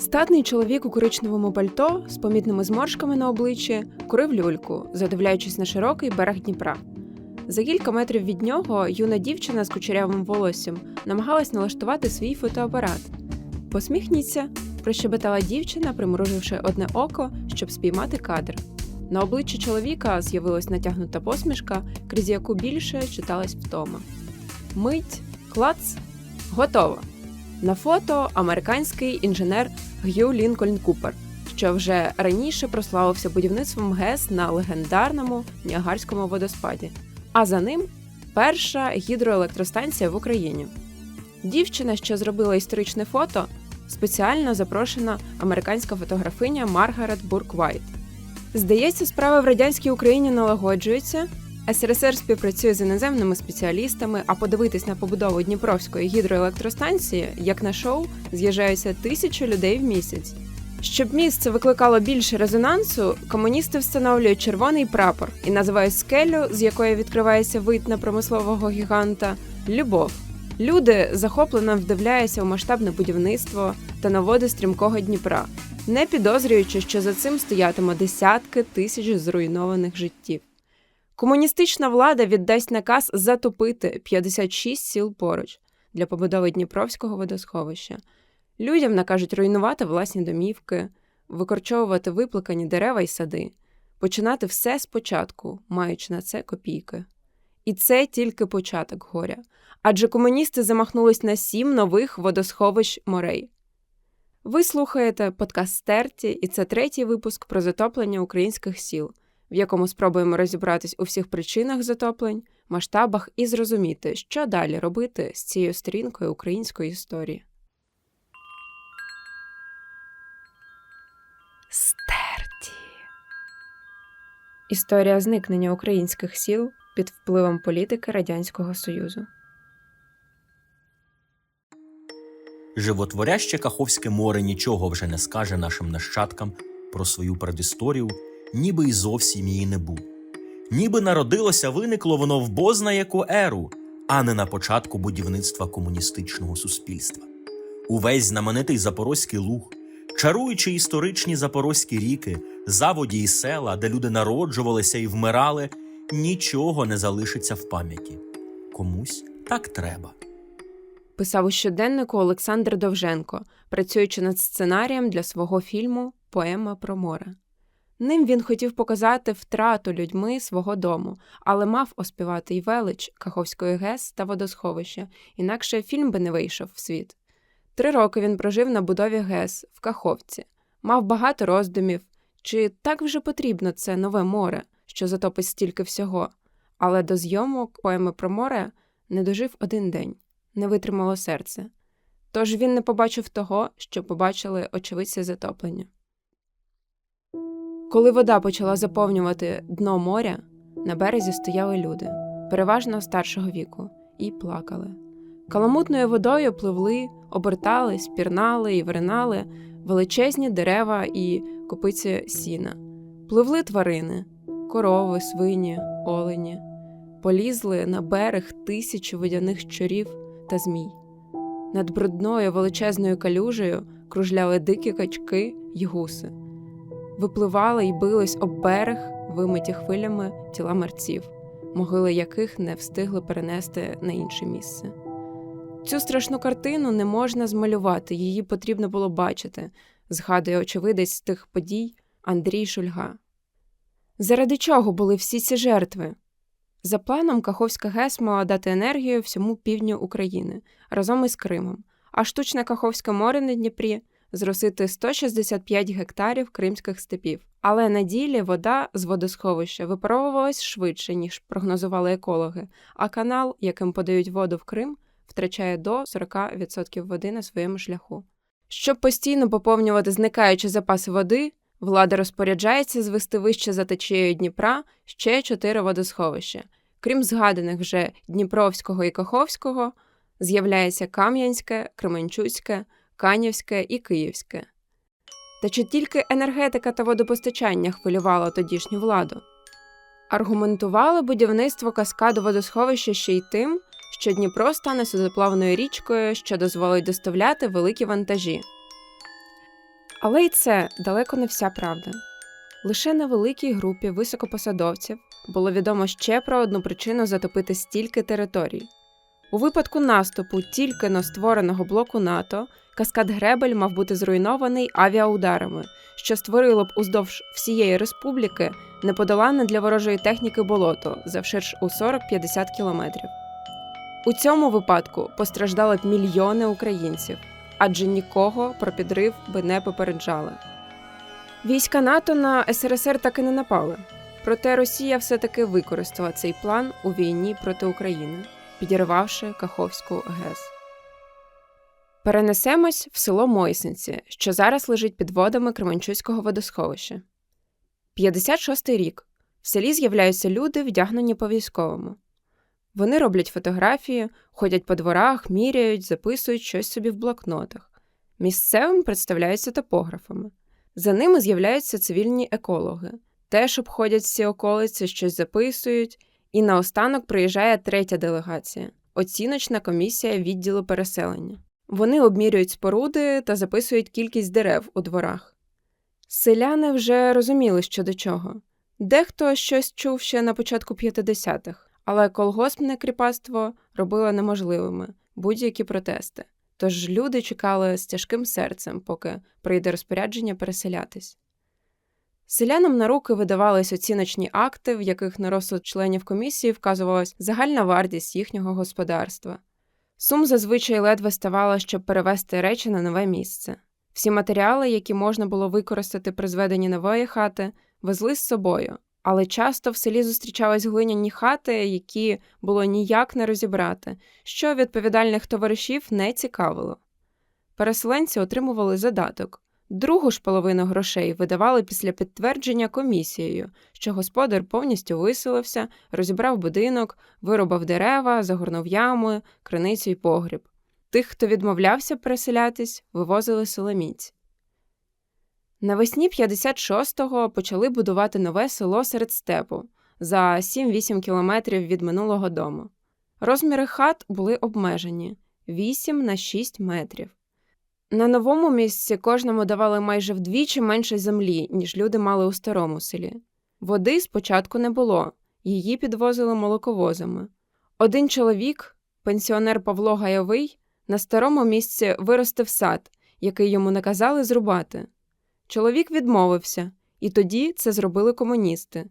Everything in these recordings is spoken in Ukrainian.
Статний чоловік у коричневому пальто з помітними зморшками на обличчі курив люльку, задивляючись на широкий берег Дніпра. За кілька метрів від нього юна дівчина з кучерявим волоссям намагалась налаштувати свій фотоапарат. Посміхніться, прощебетала дівчина, примруживши одне око, щоб спіймати кадр. На обличчі чоловіка з'явилась натягнута посмішка, крізь яку більше читалась втома. Мить, клац, готово. На фото американський інженер Г'ю Лінкольн Купер, що вже раніше прославився будівництвом ГЕС на легендарному Ніагарському водоспаді. А за ним перша гідроелектростанція в Україні. Дівчина, що зробила історичне фото, спеціально запрошена американська фотографиня Маргарет Бурк Вайт. Здається, справи в радянській Україні налагоджуються. СРСР співпрацює з іноземними спеціалістами, а подивитись на побудову Дніпровської гідроелектростанції, як на шоу, з'їжджаються тисячі людей в місяць. Щоб місце викликало більше резонансу, комуністи встановлюють червоний прапор і називають скелю, з якої відкривається вид на промислового гіганта, любов. Люди захоплено вдивляються у масштабне будівництво та наводи стрімкого Дніпра, не підозрюючи, що за цим стоятиме десятки тисяч зруйнованих життів. Комуністична влада віддасть наказ затопити 56 сіл поруч для побудови Дніпровського водосховища. Людям накажуть руйнувати власні домівки, викорчовувати виплакані дерева й сади, починати все спочатку, маючи на це копійки. І це тільки початок горя. Адже комуністи замахнулись на сім нових водосховищ морей. Ви слухаєте подкаст Стерті, і це третій випуск про затоплення українських сіл, в якому спробуємо розібратись у всіх причинах затоплень, масштабах і зрозуміти, що далі робити з цією сторінкою української історії. Стерті. Історія зникнення українських сіл під впливом політики Радянського Союзу. Животворяще Каховське море нічого вже не скаже нашим нащадкам про свою предісторію, ніби й зовсім її не був. Ніби народилося, виникло воно в бозна яку еру, а не на початку будівництва комуністичного суспільства. Увесь знаменитий Запорозький луг, чаруючи історичні запорозькі ріки, заводі і села, де люди народжувалися і вмирали, нічого не залишиться в пам'яті. Комусь так треба. Писав у щоденнику Олександр Довженко, працюючи над сценарієм для свого фільму Поема про море. Ним він хотів показати втрату людьми свого дому, але мав оспівати й велич Каховської ГЕС та водосховища, інакше фільм би не вийшов в світ. Три роки він прожив на будові ГЕС в Каховці, мав багато роздумів, чи так вже потрібно це нове море, що затопить стільки всього. Але до зйомок поеми про море не дожив один день, не витримало серце. Тож він не побачив того, що побачили очевидці затоплення. Коли вода почала заповнювати дно моря, на березі стояли люди, переважно старшого віку, і плакали. Каламутною водою пливли, обертались, пірнали і виринали величезні дерева і копиці сіна. Пливли тварини, корови, свині, олені, полізли на берег тисячі водяних щурів та змій. Над брудною величезною калюжею кружляли дикі качки й гуси випливали й бились об берег, вимиті хвилями тіла мерців, могили яких не встигли перенести на інше місце. Цю страшну картину не можна змалювати, її потрібно було бачити, згадує очевидець тих подій Андрій Шульга. Заради чого були всі ці жертви? За планом Каховська ГЕС мала дати енергію всьому півдню України разом із Кримом, а штучне Каховське море на Дніпрі зросити 165 гектарів кримських степів. Але на ділі вода з водосховища випаровувалась швидше, ніж прогнозували екологи, а канал, яким подають воду в Крим, втрачає до 40% води на своєму шляху. Щоб постійно поповнювати зникаючі запаси води, влада розпоряджається звести вище за течією Дніпра ще чотири водосховища. Крім згаданих вже Дніпровського і Каховського, з'являється Кам'янське, Кременчуцьке, Канівське і Київське. Та чи тільки енергетика та водопостачання хвилювало тодішню владу? Аргументували будівництво каскаду водосховища ще й тим, що Дніпро стане судоплавною річкою, що дозволить доставляти великі вантажі. Але й це далеко не вся правда. Лише невеликій групі високопосадовців було відомо ще про одну причину затопити стільки територій. У випадку наступу тільки но створеного блоку НАТО каскад Гребель мав бути зруйнований авіаударами, що створило б уздовж всієї республіки неподоланне для ворожої техніки болото завширш у 40-50 кілометрів. У цьому випадку постраждали б мільйони українців, адже нікого про підрив би не попереджали. Війська НАТО на СРСР так і не напали. Проте Росія все-таки використала цей план у війні проти України, підірвавши Каховську ГЕС. Перенесемось в село Мойсенці, що зараз лежить під водами Кременчуцького водосховища. 56-й рік. В селі з'являються люди, вдягнені по військовому. Вони роблять фотографії, ходять по дворах, міряють, записують щось собі в блокнотах. Місцевим представляються топографами. За ними з'являються цивільні екологи, теж обходять всі околиці, щось записують, і наостанок приїжджає третя делегація оціночна комісія відділу переселення. Вони обмірюють споруди та записують кількість дерев у дворах. Селяни вже розуміли, що до чого. Дехто щось чув ще на початку 50-х, але колгоспне кріпацтво робило неможливими будь-які протести. Тож люди чекали з тяжким серцем, поки прийде розпорядження переселятись. Селянам на руки видавались оціночні акти, в яких на розсуд членів комісії вказувалась загальна вартість їхнього господарства. Сум зазвичай ледве ставало, щоб перевести речі на нове місце. Всі матеріали, які можна було використати при зведенні нової хати, везли з собою, але часто в селі зустрічались глиняні хати, які було ніяк не розібрати, що відповідальних товаришів не цікавило. Переселенці отримували задаток. Другу ж половину грошей видавали після підтвердження комісією, що господар повністю виселився, розібрав будинок, вирубав дерева, загорнув ями, криницю й погріб. Тих, хто відмовлявся переселятись, вивозили соломіць. Навесні 56-го почали будувати нове село серед степу за 7-8 кілометрів від минулого дому. Розміри хат були обмежені 8 на 6 метрів. На новому місці кожному давали майже вдвічі менше землі, ніж люди мали у старому селі. Води спочатку не було, її підвозили молоковозами. Один чоловік, пенсіонер Павло Гайовий, на старому місці виростив сад, який йому наказали зрубати. Чоловік відмовився, і тоді це зробили комуністи.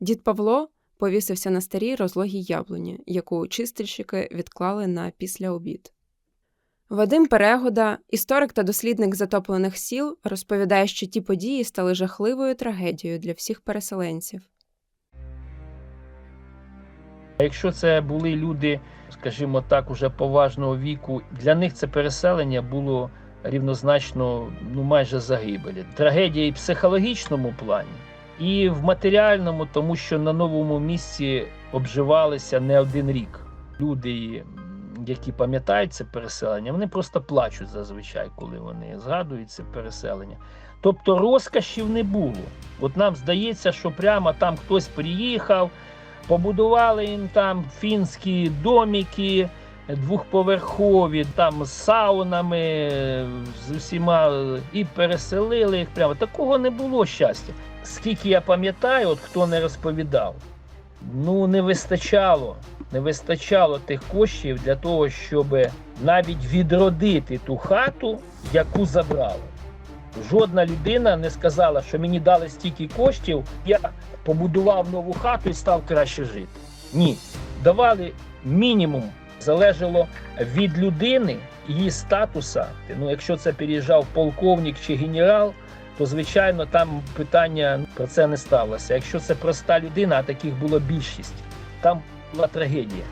Дід Павло повісився на старій розлогій яблуні, яку чистильщики відклали на післяобід. Вадим Перегода, історик та дослідник затоплених сіл, розповідає, що ті події стали жахливою трагедією для всіх переселенців. Якщо це були люди, скажімо так, уже поважного віку, для них це переселення було рівнозначно ну майже загибелі. Трагедія і в психологічному плані, і в матеріальному, тому що на новому місці обживалися не один рік. Люди, які пам'ятають це переселення, вони просто плачуть зазвичай, коли вони згадують це переселення. Тобто розкошів не було. От нам здається, що прямо там хтось приїхав. Побудували їм там фінські домики двохповерхові, там з саунами, з усіма і переселили їх прямо. Такого не було щастя. Скільки я пам'ятаю, от хто не розповідав, ну не вистачало, не вистачало тих коштів для того, щоб навіть відродити ту хату, яку забрали. Жодна людина не сказала, що мені дали стільки коштів, я побудував нову хату і став краще жити. Ні, давали мінімум, залежало від людини, її статуса. Ну, якщо це переїжджав полковник чи генерал, то звичайно там питання про це не ставилося. Якщо це проста людина, а таких було більшість, там була трагедія.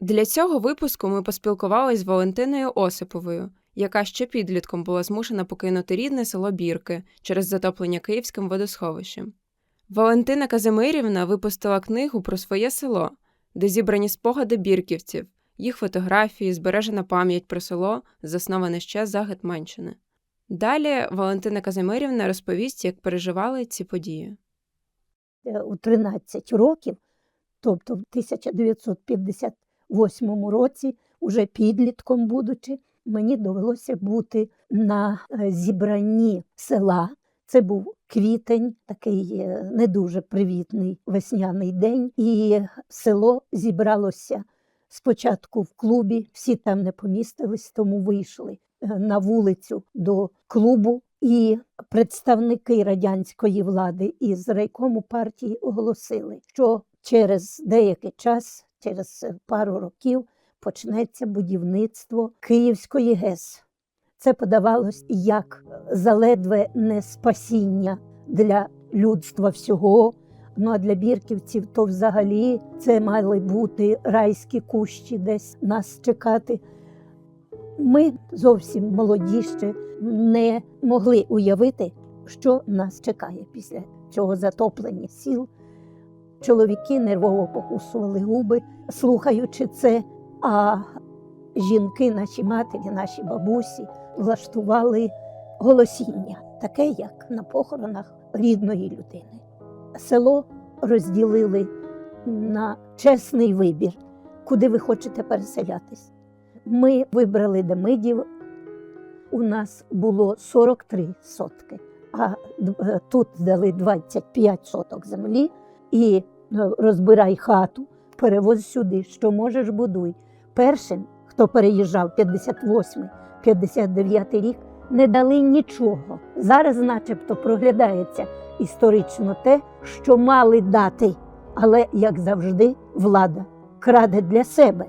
Для цього випуску ми поспілкувалися з Валентиною Осиповою, яка ще підлітком була змушена покинути рідне село Бірки через затоплення Київським водосховищем. Валентина Казимирівна випустила книгу про своє село, де зібрані спогади бірківців, їх фотографії, збережена пам'ять про село, засноване ще за Гетманщини. Далі Валентина Казимирівна розповість, як переживали ці події. Е, у 13 років, тобто в 1958 році, уже підлітком будучи, мені довелося бути на е, зібранні села. Це був квітень, такий е, не дуже привітний весняний день, і село зібралося спочатку в клубі, всі там не помістились, тому вийшли на вулицю до клубу. І представники радянської влади із райкому партії оголосили, що через деякий час, через пару років, почнеться будівництво Київської ГЕС. Це подавалось як заледве не спасіння для людства всього. Ну а для бірківців то взагалі це мали бути райські кущі десь нас чекати. Ми зовсім молоді ще не могли уявити, що нас чекає після цього затоплення сіл. Чоловіки нервово покусували губи, слухаючи це, а жінки, наші матері, наші бабусі влаштували голосіння, таке, як на похоронах рідної людини. Село розділили на чесний вибір, куди ви хочете переселятись. Ми вибрали Демидів. У нас було 43 сотки, а е, тут дали 25 соток землі і е, розбирай хату, перевоз сюди, що можеш будуй. Першим, хто переїжджав 58-59 рік, не дали нічого. Зараз, начебто, проглядається історично те, що мали дати, але, як завжди, влада краде для себе.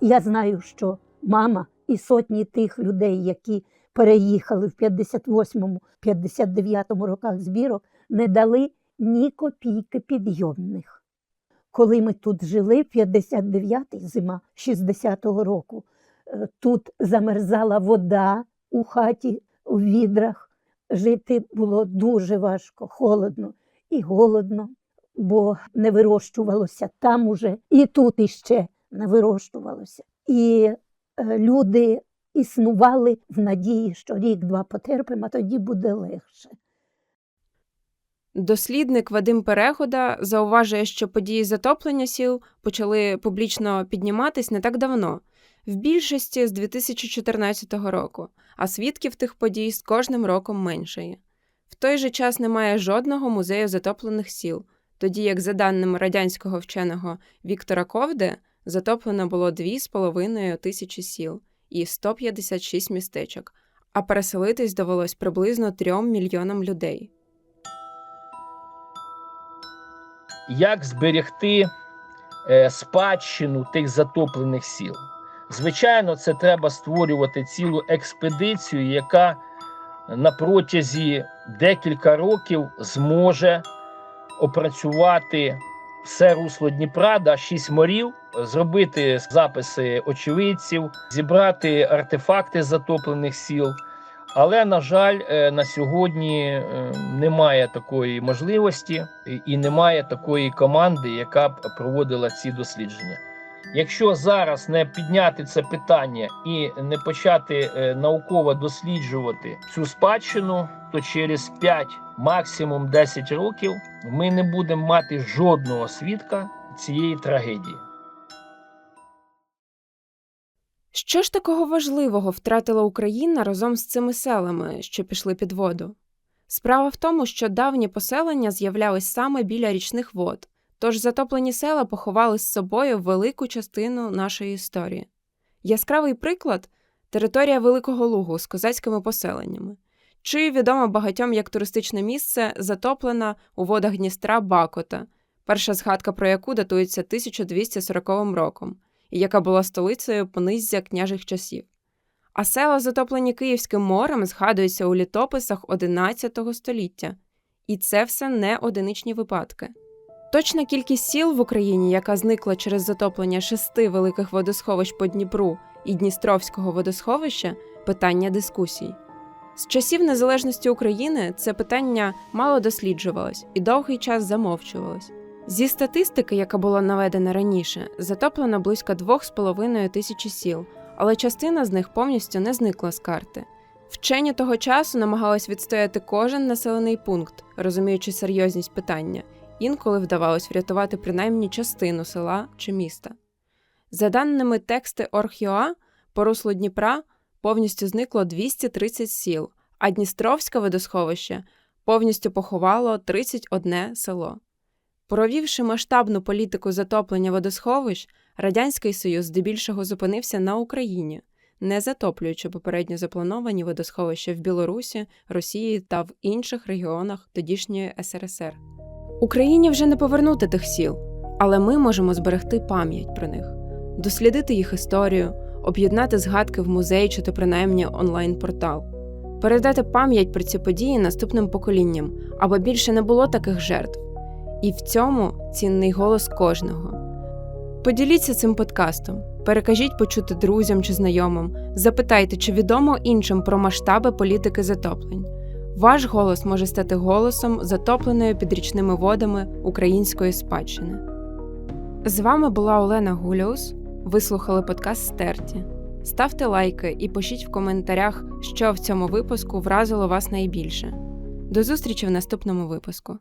Я знаю, що мама і сотні тих людей, які переїхали в 58-59 роках збірок, не дали ні копійки підйомних. Коли ми тут жили, 59-й зима 60-го року, е, тут замерзала вода у хаті, у відрах. Жити було дуже важко, холодно і голодно, бо не вирощувалося там уже, і тут іще не вирощувалося. І люди існували в надії, що рік-два потерпимо, а тоді буде легше. Дослідник Вадим Перегода зауважує, що події затоплення сіл почали публічно підніматись не так давно, в більшості з 2014 року, а свідків тих подій з кожним роком меншає. В той же час немає жодного музею затоплених сіл, тоді як, за даними радянського вченого Віктора Ковде, затоплено було 2,5 тисячі сіл і 156 містечок, а переселитись довелось приблизно 3 мільйонам людей. як зберегти е, спадщину тих затоплених сіл. Звичайно, це треба створювати цілу експедицію, яка на протязі декілька років зможе опрацювати все русло Дніпра, да, шість морів, зробити записи очевидців, зібрати артефакти затоплених сіл. Але, на жаль, е, на сьогодні е, немає такої можливості і- немає такої команди, яка б проводила ці дослідження. Якщо зараз не підняти це питання і не почати е, науково досліджувати цю спадщину, то через 5, максимум 10 років ми не будемо мати жодного свідка цієї трагедії. Що ж такого важливого втратила Україна разом з цими селами, що пішли під воду? Справа в тому, що давні поселення з'являлись саме біля річних вод, тож затоплені села поховали з собою велику частину нашої історії. Яскравий приклад територія Великого Лугу з козацькими поселеннями, чи відома багатьом як туристичне місце, затоплена у водах Дністра Бакота, перша згадка про яку датується 1240 роком і яка була столицею пониззя княжих часів. А села, затоплені Київським морем, згадуються у літописах XI століття. І це все не одиничні випадки. Точна кількість сіл в Україні, яка зникла через затоплення шести великих водосховищ по Дніпру і Дністровського водосховища питання дискусій. З часів незалежності України це питання мало досліджувалось і довгий час замовчувалось. Зі статистики, яка була наведена раніше, затоплено близько 2,5 тисячі сіл, але частина з них повністю не зникла з карти. Вчені того часу намагались відстояти кожен населений пункт, розуміючи серйозність питання, інколи вдавалось врятувати принаймні частину села чи міста. За даними тексти Орхіоа, по руслу Дніпра повністю зникло 230 сіл, а Дністровське водосховище повністю поховало 31 село. Провівши масштабну політику затоплення водосховищ, Радянський Союз здебільшого зупинився на Україні, не затоплюючи попередньо заплановані водосховища в Білорусі, Росії та в інших регіонах тодішньої СРСР. Україні вже не повернути тих сіл, але ми можемо зберегти пам'ять про них, дослідити їх історію, об'єднати згадки в музей чи то принаймні онлайн-портал, передати пам'ять про ці події наступним поколінням, аби більше не було таких жертв. І в цьому цінний голос кожного. Поділіться цим подкастом, перекажіть почути друзям чи знайомим, запитайте, чи відомо іншим про масштаби політики затоплень. Ваш голос може стати голосом затопленої підрічними водами української спадщини. З вами була Олена Гуліус. Ви слухали подкаст Стерті. Ставте лайки і пишіть в коментарях, що в цьому випуску вразило вас найбільше. До зустрічі в наступному випуску.